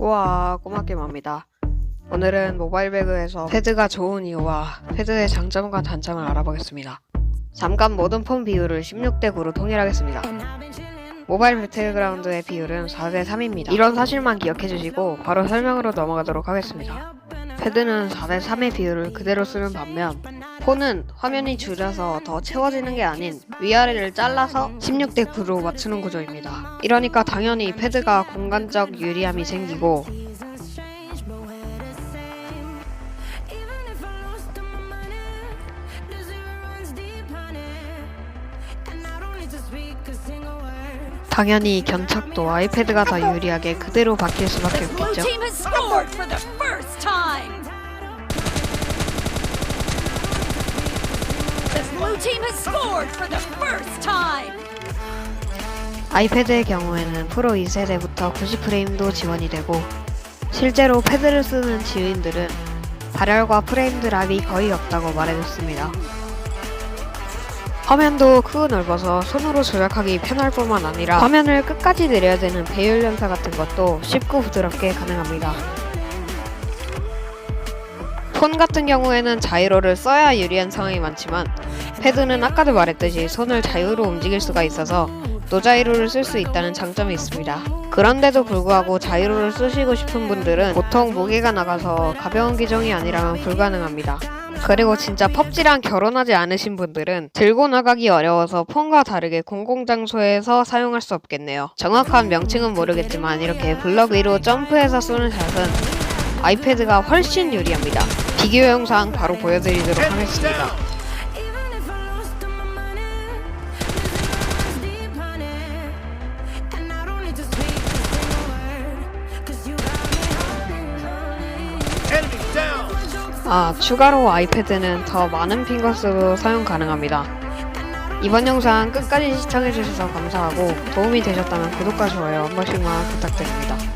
꼬아 꼬마게임입니다. 오늘은 모바일 배그에서 패드가 좋은 이유와 패드의 장점과 단점을 알아보겠습니다. 잠깐 모든 폰 비율을 16대 9로 통일하겠습니다. 모바일 배틀그라운드의 비율은 4대 3입니다. 이런 사실만 기억해 주시고 바로 설명으로 넘어가도록 하겠습니다. 패드는 4대 3의 비율을 그대로 쓰는 반면 폰은 화면이 줄여서 더 채워지는 게 아닌 위아래를 잘라서 16대 9로 맞추는 구조입니다. 이러니까 당연히 패드가 공간적 유리함이 생기고 당연히 견착도 아이패드가 더 유리하게 그대로 바뀔 수밖에 없겠죠. 아이패드의 경우에는 프로 2세대부터 90프레임도 지원이 되고 실제로 패드를 쓰는 지인들은 발열과 프레임 드랍이 거의 없다고 말해줬습니다. 화면도 크고 넓어서 손으로 조작하기 편할 뿐만 아니라 화면을 끝까지 내려야 되는 배열 연사 같은 것도 쉽고 부드럽게 가능합니다. 폰 같은 경우에는 자이로를 써야 유리한 상황이 많지만 패드는 아까도 말했듯이 손을 자유로 움직일 수가 있어서 노자이로를 쓸 수 있다는 장점이 있습니다. 그런데도 불구하고 자이로를 쓰시고 싶은 분들은 보통 무게가 나가서 가벼운 기종이 아니라면 불가능합니다. 그리고 진짜 펍지랑 결혼하지 않으신 분들은 들고 나가기 어려워서 폰과 다르게 공공장소에서 사용할 수 없겠네요. 정확한 명칭은 모르겠지만 이렇게 블럭 위로 점프해서 쏘는 샷은 아이패드가 훨씬 유리합니다. 비교 영상 바로 보여드리도록 하겠습니다. 아, 추가로 아이패드는 더 많은 핑거스로 사용 가능합니다. 이번 영상 끝까지 시청해주셔서 감사하고 도움이 되셨다면 구독과 좋아요 한 번씩만 부탁드립니다.